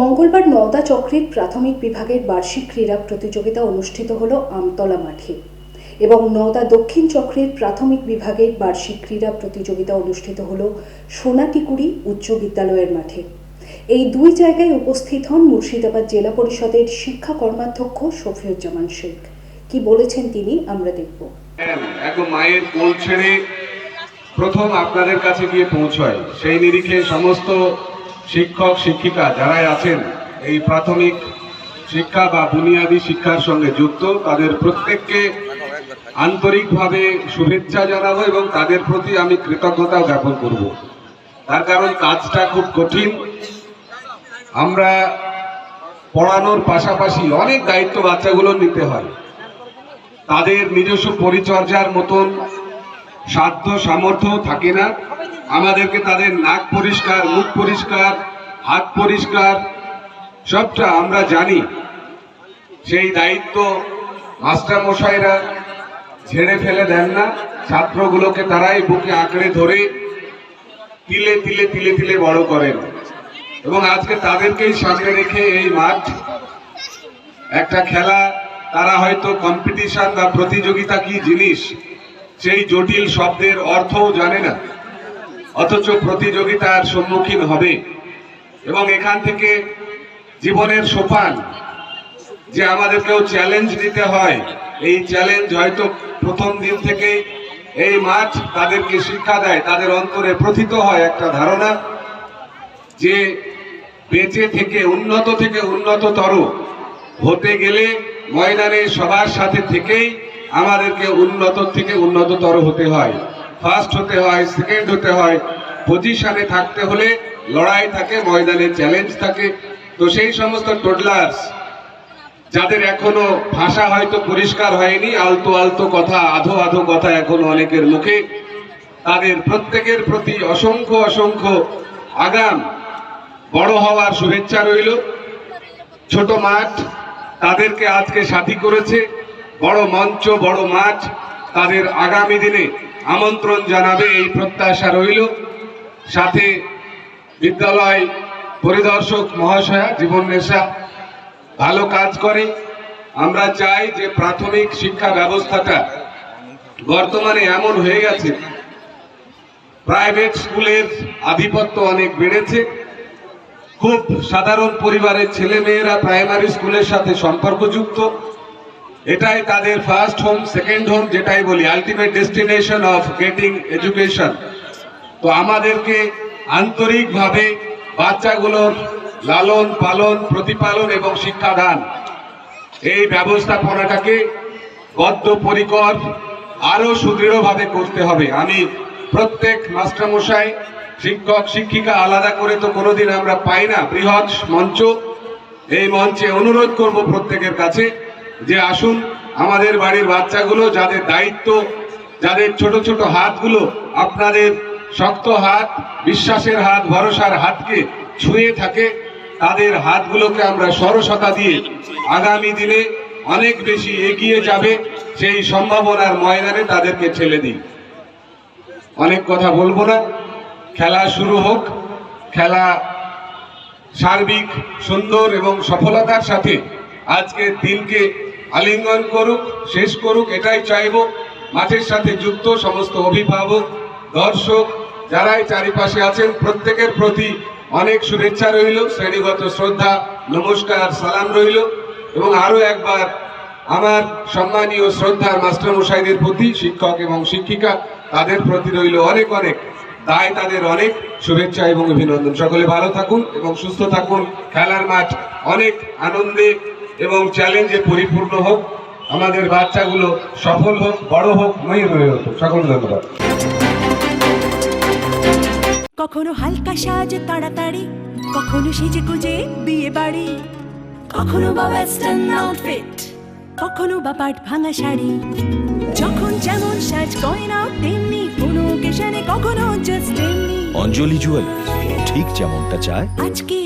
মঙ্গলবার নওদা চক্রের প্রাথমিক বিভাগের বার্ষিক ক্রীড়া প্রতিযোগিতা অনুষ্ঠিত হল আমতলা মাঠে এবং নওদা দক্ষিণ চক্রের প্রাথমিক বিভাগের বার্ষিক ক্রীড়া প্রতিযোগিতা অনুষ্ঠিত হল সোনাটিকুড়ি উচ্চ বিদ্যালয়ের মাঠে। এই দুই জায়গায় উপস্থিত হন মুর্শিদাবাদ জেলা পরিষদের শিক্ষা কর্মাধ্যক্ষ শফিউজ্জামান শেখ। কি বলেছেন তিনি আমরা দেখব। একদম মায়ের কোল ছেড়ে প্রথম আপনাদের কাছে গিয়ে পৌঁছয়। সেই নিরিখে সমস্ত শিক্ষক, শিক্ষিকা যারাই আছেন, এই প্রাথমিক শিক্ষা বা বুনিয়াদী শিক্ষার সঙ্গে যুক্ত, তাদের প্রত্যেককে আন্তরিকভাবে শুভেচ্ছা জানাব এবং তাদের প্রতি আমি কৃতজ্ঞতা জ্ঞাপন করব। তার কারণ কাজটা খুব কঠিন। আমরা পড়ানোর পাশাপাশি অনেক দায়িত্ব বাচ্চাগুলো নিতে হয়। তাদের নিজস্ব পরিচর্যার মতন সাধ্য সামর্থ্য থাকে না। আমাদেরকে তাদের নাক পরিষ্কার, মুখ পরিষ্কার, হাত পরিষ্কার, সবটা আমরা জানি। সেই দায়িত্ব মাস্টার মশাইরা ঝেড়ে ফেলে দেন না। ছাত্রগুলোকে তারাই বুকে আঁকড়ে ধরে তিলে তিলে তিলে তিলে বড় করেন। এবং আজকে তাদেরকেই সামনে রেখে এই মাঠ, একটা খেলা, তারা হয়তো কম্পিটিশন বা প্রতিযোগিতা কি জিনিস সেই জটিল শব্দের অর্থও জানে না। অথচ প্রতিযোগিতার সম্মুখীন হবে। এবং এখান থেকে জীবনের সোপান যে আমাদেরকেও চ্যালেঞ্জ দিতে হয়, এই চ্যালেঞ্জ হয়তো প্রথম দিন থেকে এই মাঠ তাদেরকে শিক্ষা দেয়, তাদের অন্তরে প্রথিত হয় একটা ধারণা যে বেঁচে থেকে, উন্নত থেকে উন্নততর হতে গেলে ময়দানে সবার সাথে থেকেই আমাদেরকে উন্নত থেকে উন্নততর হতে হয়। ফার্স্ট হতে হয় সেকেন্ড হতে হয়। পজিশনে থাকতে হলে লড়াই থাকে, ময়দানে চ্যালেঞ্জ থাকে। তো সেই সমস্ত টোডলার্স যাদের এখনও ভাষা হয়তো পরিষ্কার হয়নি, আলতো আলতো কথা, আধো আধো কথা এখনও অনেকের মুখে, তাদের প্রত্যেকের প্রতি অসংখ্য অসংখ্য আগাম বড় হওয়ার শুভেচ্ছা রইল। ছোট মাঠ তাদেরকে আজকে সাথী করেছে। বড় মঞ্চ, বড় মাঠ, তাদের আগামী দিনে আমন্ত্রণ জানাবে এই প্রত্যাশা রইল। সাথে বিদ্যালয় পরিদর্শক মহাশয়া জীবন নেশা ভালো কাজ করে। আমরা চাই যে প্রাথমিক শিক্ষা ব্যবস্থাটা বর্তমানে এমন হয়ে গেছে, প্রাইভেট স্কুলের আধিপত্য অনেক বেড়েছে। খুব সাধারণ পরিবারের ছেলে মেয়েরা প্রাইমারি স্কুলের সাথে সম্পর্কযুক্ত। এটাই তাদের ফার্স্ট হোম সেকেন্ড হোম যেটাই বলি ultimate destination of getting education তো আমাদেরকে আন্তরিকভাবে বাচ্চাগুলোর লালন পালন, প্রতিপালন এবং শিক্ষাদান, এই ব্যবস্থাপনাটাকে বদ্ধপরিকর আরও সুদৃঢ়ভাবে করতে হবে। আমি প্রত্যেক মাস্টারমশাই, শিক্ষক, শিক্ষিকা আলাদা করে তো কোনোদিন আমরা পাই না, বৃহৎ মঞ্চ। এই মঞ্চে অনুরোধ করব প্রত্যেকের কাছে যে আসুন, আমাদের বাড়ির বাচ্চাগুলো, যাদের দায়িত্ব, যাদের ছোট ছোট হাতগুলো, আপনাদের শক্ত হাত, বিশ্বাসের হাত, ভরসার হাতকে ছুঁয়ে থাকে, তাদের হাতগুলোকে আমরা সরসতা দিয়ে আগামী দিনে অনেক বেশি এগিয়ে যাবে, সেই সম্ভাবনার ময়দানে তাদেরকে ঠেলে দিই। অনেক কথা বলব না। খেলা শুরু হোক। খেলা সার্বিক, সুন্দর এবং সফলতার সাথে আজকের দিনকে আলিঙ্গন করুক, শেষ করুক, এটাই চাইব। মাঠের সাথে যুক্ত, সমস্ত অভিভাবক, দর্শক, যারাই চারিপাশে আছেন, প্রত্যেকের প্রতি অনেক শুভেচ্ছা রইল, শ্রেণীগত শ্রদ্ধা, নমস্কার, সালাম রইল। এবং আরও একবার আমার সম্মানীয় শ্রদ্ধার মাস্টারমশাইদের প্রতি, শিক্ষক এবং শিক্ষিকা, তাদের প্রতি রইল অনেক অনেক তাই তাদের অনেক শুভেচ্ছা এবং অভিনন্দন। সকলে ভালো থাকুন এবং সুস্থ থাকুন। খেলার মাঠ অনেক আনন্দে এবং চ্যালেঞ্জে পরিপূর্ণ হোক আমাদের বাচ্চাগুলো সফল হোক বড় হোক মহিম হয়ে হোক সকল ধন্যবাদ। কখনো হালকা সাজ তাড়াতাড়ি কখনো সেজে গুজে বিয়ে বাড়ি। কখনো বা ওয়েস্টার্ন আউটফিট কখনো বা পাট ভাঙা শাড়ি। যখন যেমন সাজ গয়না তেমনি কোনো অকেশনে কখনো জাস্ট এমনি অঞ্জলি জুয়েলার্স ঠিক যেমনটা চায়। নারী